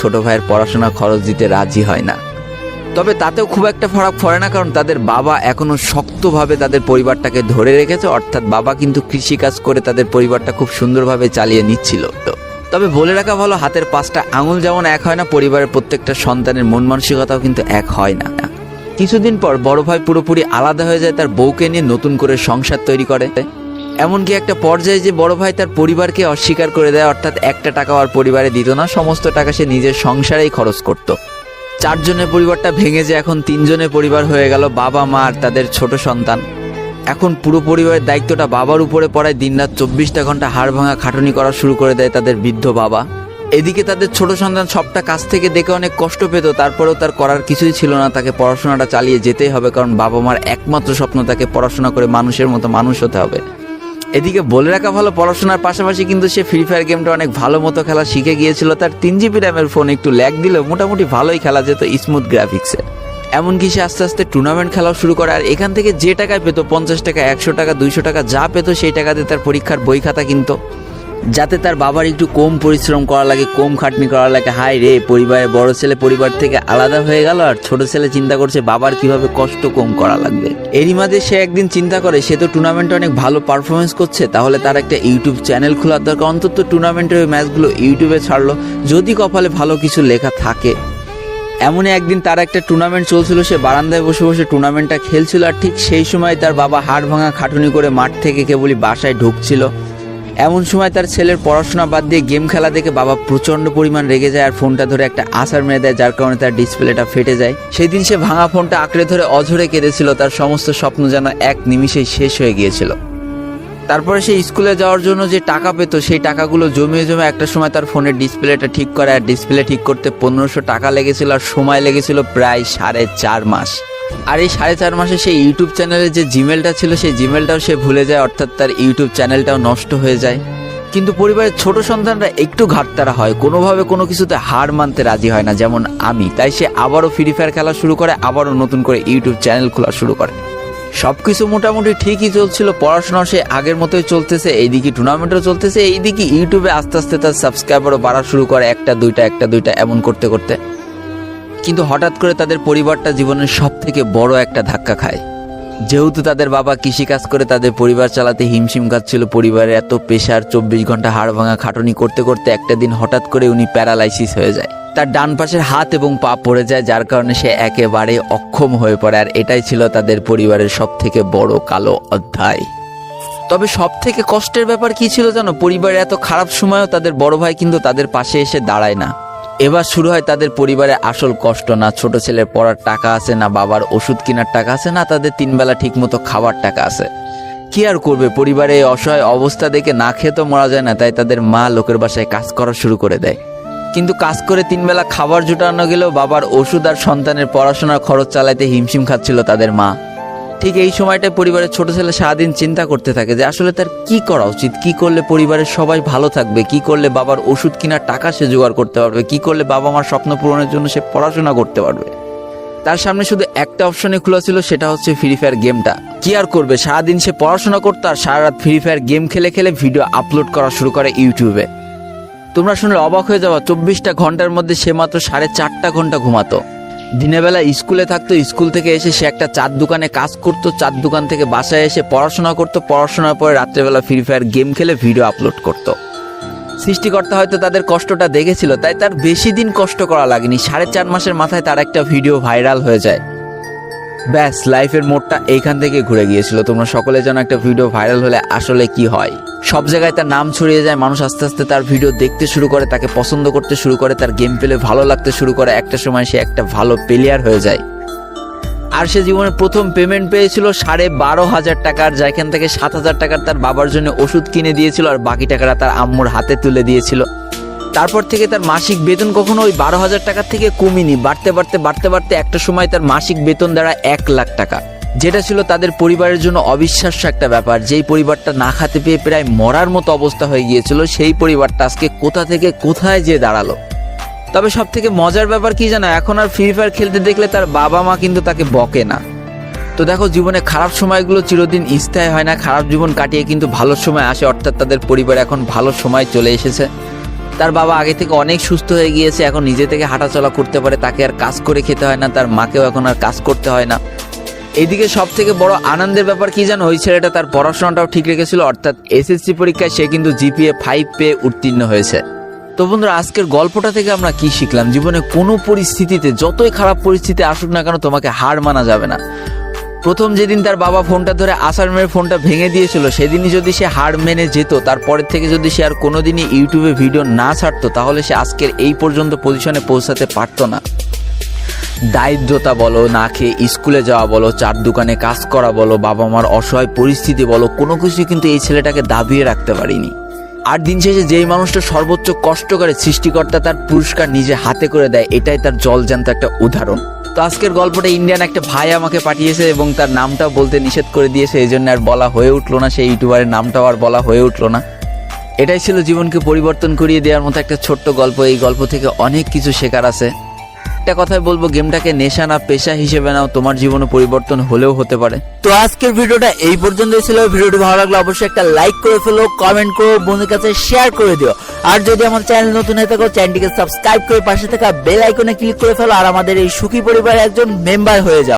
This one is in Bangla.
ছোট ভাইয়ের পড়াশোনা খরচ দিতে রাজি হয় না। তবে তাতেও খুব একটা ফারাক পড়ে না, কারণ তাদের বাবা এখনও শক্তভাবে তাদের পরিবারটাকে ধরে রেখেছে, অর্থাৎ বাবা কিন্তু কৃষিকাজ করে তাদের পরিবারটা খুব সুন্দরভাবে চালিয়ে নিচ্ছিল। তো তবে বলে রাখা ভালো, হাতের পাঁচটা আঙুল যেমন এক হয় না, পরিবারের প্রত্যেকটা সন্তানের মন মানসিকতাও কিন্তু এক হয় না। কিছুদিন পর বড় ভাই পুরোপুরি আলাদা হয়ে যায় তার বউকে নিয়ে, নতুন করে সংসার তৈরি করে। এমনকি একটা পর্যায়ে যে বড় ভাই তার পরিবারকে অস্বীকার করে দেয়, অর্থাৎ একটা টাকা আর পরিবারে দিত না, সমস্ত টাকা সে নিজের সংসারেই খরচ করত। চারজনের পরিবারটা ভেঙে যে এখন তিনজনের পরিবার হয়ে গেল, বাবা, মা আর তাদের ছোট সন্তান। এখন পুরো পরিবারের দায়িত্বটা বাবার উপরে পড়ায় দিনরাত চব্বিশটা ঘণ্টা হাড় ভাঙা খাটুনি করা শুরু করে দেয় তাদের বৃদ্ধ বাবা। এদিকে তাদের ছোট সন্তান সবটা কাছ থেকে দেখে অনেক কষ্ট পেত, তারপরেও তার করার কিছুই ছিল না, তাকে পড়াশোনাটা চালিয়ে যেতেই হবে, কারণ বাবা মার একমাত্র স্বপ্ন তাকে পড়াশোনা করে মানুষের মতো মানুষ হতে হবে। এদিকে বলে রাখা ভালো, পড়াশোনার পাশাপাশি কিন্তু সে ফ্রি ফায়ার গেমটা অনেক ভালো মতো খেলা শিখে গিয়েছিল। তার তিন জিবি র্যামের ফোন একটু ল্যাগ দিলেও মোটামুটি ভালোই খেলা যেত স্মুথ গ্রাফিক্সে এমনকি সে আস্তে আস্তে টুর্নামেন্ট খেলাও শুরু করে, আর এখান থেকে যে টাকায় পেতো, পঞ্চাশ টাকা, একশো টাকা, দুইশো টাকা যা পেতো সেই টাকাতে তার পরীক্ষার বই খাতা কিনতো। যাতে তার বাবার একটু কম পরিশ্রম করা লাগে, কম খাটনি করা লাগে। হাই রে পরিবারে বড় ছেলে পরিবার থেকে আলাদা হয়ে গেল আর ছোট ছেলে চিন্তা করছে বাবার কীভাবে কষ্ট কম করা লাগবে। এরই মাঝে সে একদিন চিন্তা করে, সে তো টুর্নামেন্টে অনেক ভালো পারফরমেন্স করছে, তাহলে তার একটা ইউটিউব চ্যানেল খোলার দরকার। অন্তত টুর্নামেন্টের ওই ম্যাচগুলো ইউটিউবে ছাড়লো, যদি কপালে ভালো কিছু লেখা থাকে। এমনই একদিন তার একটা টুর্নামেন্ট চলছিল, সে বারান্দায় বসে বসে টুর্নামেন্টটা খেলছিল আর ঠিক সেই সময় তার বাবা হাড় ভাঙা খাটুনি করে মাঠ থেকে কেবলই বাসায় ঢুকছিল। এমন সময় তার ছেলের পড়াশোনা বাদ দিয়ে গেম খেলা দেখে বাবা প্রচণ্ড পরিমাণ রেগে যায় আর ফোনটা ধরে একটা আসার মেরে দেয়, যার কারণে তার ডিসপ্লেটা ফেটে যায়। সেই দিন সে ভাঙা ফোনটা আঁকড়ে ধরে অঝরে কেঁদেছিল, তার সমস্ত স্বপ্ন যেন এক নিমিষেই শেষ হয়ে গিয়েছিল। তারপরে সে স্কুলে যাওয়ার জন্য যে টাকা পেতো, সেই টাকাগুলো জমিয়ে জমে একটা সময় তার ফোনের ডিসপ্লেটা ঠিক করে আর ডিসপ্লে ঠিক করতে পনেরোশো টাকা লেগেছিল আর সময় লেগেছিল প্রায় সাড়ে চার মাস। আর এই সাড়ে চার মাসে সেই ইউটিউব চ্যানেলে যে জিমেলটা ছিল, সেই জিমেলটাও সে ভুলে যায়, অর্থাৎ তার ইউটিউব চ্যানেলটাও নষ্ট হয়ে যায়। কিন্তু পরিবারের ছোট সন্তানরা একটু ঘাটতারা হয়, কোনোভাবে কোনো কিছুতে হার মানতে রাজি হয় না, যেমন আমি। তাই সে আবারও ফ্রি ফায়ার খেলা শুরু করে, আবারও নতুন করে ইউটিউব চ্যানেল খোলা শুরু করে। সব কিছু মোটামুটি ঠিকই চলছিল পড়াশোনা সে আগের মতোই চলতেছে, এইদিকে টুর্নামেন্টও চলতেছে, এইদিকে ইউটিউবে আস্তে আস্তে তার সাবস্ক্রাইবারও বাড়া শুরু করে, একটা দুইটা একটা দুইটা, এমন করতে করতে। কিন্তু হঠাৎ করে তাদের পরিবারটা জীবনের সব থেকে বড় একটা ধাক্কা খায়। যেহেতু তাদের বাবা কৃষিকাজ করে, তাদের পরিবার চালাতে হিমশিম খাচ্ছিল, পরিবারের এত পেশার চব্বিশ ঘণ্টা হাড় ভাঙা খাটুনি করতে করতে একটা দিন হঠাৎ করে উনি প্যারালাইসিস হয়ে যায়। তার ডান পাশের হাত এবং পা পড়ে যায়, যার কারণে সে একেবারে অক্ষম হয়ে পড়ে, আর এটাই ছিল তাদের পরিবারের সব থেকে বড় কালো অধ্যায়। তবে সব থেকে কষ্টের ব্যাপার কি ছিল জানো? পরিবারের এত খারাপ সময়ও তাদের বড় ভাই কিন্তু তাদের পাশে এসে দাঁড়ায় না। এবার শুরু হয় তাদের পরিবারে আসল কষ্ট না ছোট ছেলের পড়ার টাকা আছে, না বাবার ওষুধ কেনার টাকা আছে, না তাদের তিনবেলা ঠিকমতো খাবার টাকা আছে। কি আর করবে? পরিবারে এই অসহায় অবস্থা দেখে না খেয়ে তো মরা যায় না, তাই তাদের মা লোকের বাসায় কাজ করা শুরু করে দেয়। কিন্তু কাজ করে তিনবেলা খাবার জোটানো গেলেও বাবার ওষুধ আর সন্তানের পড়াশোনার খরচ চালাইতে হিমশিম খাচ্ছিল তাদের মা। ঠিক এই সময়টায় পরিবারের ছোট ছেলে সারাদিন চিন্তা করতে থাকে যে আসলে তার কি করা উচিত? কি করলে পরিবারের সবাই ভালো থাকবে? কি করলে বাবার ওষুধ কেনার টাকা সে জোগাড় করতে পারবে? কি করলে বাবা মার স্বপ্ন পূরণের জন্য সে পড়াশোনা করতে পারবে? তার সামনে শুধু একটা অপশনে খোলা ছিল, সেটা হচ্ছে ফ্রি ফায়ার গেমটা কি আর করবে? সারাদিন সে পড়াশোনা করতো আর সারা রাত ফ্রি ফায়ার গেম খেলে খেলে ভিডিও আপলোড করা শুরু করে ইউটিউবে তোমরা শুনলে অবাক হয়ে যাওয়া চব্বিশটা ঘণ্টার মধ্যে সে মাত্র সাড়ে চারটা ঘণ্টা ঘুমাতো। দিনের বেলা স্কুলে থাকতো, স্কুল থেকে এসে সে একটা চার দোকানে কাজ করতো, চার দোকান থেকে বাসায় এসে পড়াশোনা করতো, পড়াশোনার পরে রাত্রেবেলা ফ্রি ফায়ার গেম খেলে ভিডিও আপলোড করতো। সৃষ্টিকর্তা হয়তো তাদের কষ্টটা দেখেছিল, তাই তার বেশি দিন কষ্ট করা লাগেনি। সাড়ে চার মাসের মাথায় তার একটা ভিডিও ভাইরাল হয়ে যায়। ব্যাস, লাইফের মোড়টা এইখান থেকে ঘুরে গিয়েছিল। তোমরা সকলে যেন একটা ভিডিও ভাইরাল হলে আসলে কি হয়। সব জায়গায় তার নাম ছড়িয়ে যায়, মানুষ আস্তে আস্তে তার ভিডিও দেখতে শুরু করে, তাকে পছন্দ করতে শুরু করে, তার গেম পেলে ভালো লাগতে শুরু করে। একটা সময় সে একটা ভালো প্লেয়ার হয়ে যায়। আর সে জীবনে প্রথম পেমেন্ট পেয়েছিল সাড়ে বারো হাজার টাকার, যেখান থেকে সাত হাজার টাকার তার বাবার জন্য ওষুধ কিনে দিয়েছিল, আর বাকি টাকাটা তার আম্মুর হাতে তুলে দিয়েছিল। তারপর থেকে তার মাসিক বেতন কখনো ওই বারো হাজার টাকার থেকে কমিনি। বাড়তে বাড়তে বাড়তে বাড়তে একটা সময় তার মাসিক বেতন দ্বারা এক লাখ টাকা। যেটা ছিল তাদের পরিবারের জন্য অবিশ্বাস্য একটা ব্যাপার। যেই পরিবারটা না খাতে পেয়ে প্রায় মরার মতো অবস্থা হয়ে গিয়েছিল, সেই পরিবারটা আজকে কোথা থেকে কোথায় যেয়ে দাঁড়াল? তবে সব থেকে মজার ব্যাপার কি জানো, এখন আর ফ্রি ফায়ার খেলতে দেখলে তার বাবা মা কিন্তু তাকে বকে না। তো দেখো, জীবনে খারাপ সময়গুলো চিরদিন স্থায়ী হয় না। খারাপ জীবন কাটিয়ে কিন্তু ভালো সময় আসে, অর্থাৎ তাদের পরিবার এখন ভালো সময় চলে এসেছে। তার বাবা আগে থেকে অনেক সুস্থ হয়ে গিয়েছে, এখন নিজে থেকে হাঁটাচলা করতে পারে, তাকে আর কাজ করে খেতে হয় না, তার মাকেও এখন আর কাজ করতে হয় না। এদিকে সব থেকে বড় আনন্দের ব্যাপার কি জানো? ওই ছেলেটা তার পড়াশোনাটাও ঠিক রেখেছিল, অর্থাৎ এসএসসি পরীক্ষায় সে কিন্তু জিপিএ ফাইভ পেয়ে উত্তীর্ণ হয়েছে। তো বন্ধুরা, আজকের গল্পটা থেকে আমরা কি শিখলাম? জীবনে কোনো পরিস্থিতিতে, যতই খারাপ পরিস্থিতি আসুক না কেন, তোমাকে হার মানা যাবে না। প্রথম যেদিন তার বাবা ফোনটা ধরে আসার মেরে ফোনটা ভেঙে দিয়েছিল, সেদিনই যদি সে হার মেনে যেত, তারপরের থেকে যদি সে আর কোনোদিনই ইউটিউবে ভিডিও না ছাড়তো, তাহলে সে আজকের এই পর্যন্ত পজিশনে পৌঁছাতে পারতো না। দারিদ্রতা বলো, না খেয়ে স্কুলে যাওয়া বলো, চার দোকানে কাজ করা বলো বাবা মার অসহায় পরিস্থিতি বলো, কোনো কিছু কিন্তু এই ছেলেটাকে দাবিয়ে রাখতে পারিনি। আর দিন শেষে যেই মানুষটা সর্বোচ্চ কষ্ট করে সৃষ্টিকর্তা তার পুরস্কার নিজে হাতে করে দেয়, এটাই তার জলজান্ত একটা উদাহরণ। তো আজকের গল্পটা ইন্ডিয়ান একটা ভাই আমাকে পাঠিয়েছে এবং তার নামটাও বলতে নিষেধ করে দিয়েছে এই জন্য আর বলা হয়ে উঠল না, সেই ইউটিউবারের নামটাও আর বলা হয়ে উঠল না। এটাই ছিল জীবনকে পরিবর্তন করিয়ে দেওয়ার মতো একটা ছোট্ট গল্প। এই গল্প থেকে অনেক কিছু শেখার আছে। একটা কথাই বলব, গেমটাকে নেশা না পেশা হিসেবে নাও, তোমার জীবনে পরিবর্তন হলেও হতে পারে। তো আজকের ভিডিওটা এই পর্যন্তই ছিল। ভিডিওটি ভালো লাগলে অবশ্যই একটা লাইক করে ফেলো কমেন্ট করো বন্ধুর কাছে শেয়ার করে দিও। আর যদি আমার চ্যানেল নতুন হয়ে থাকো চ্যানেলটিকে সাবস্ক্রাইব করে পাশে থাকা বেল আইকনে ক্লিক করে ফেলো, আর আমাদের এই সুখী পরিবারের একজন মেম্বার হয়ে যাও।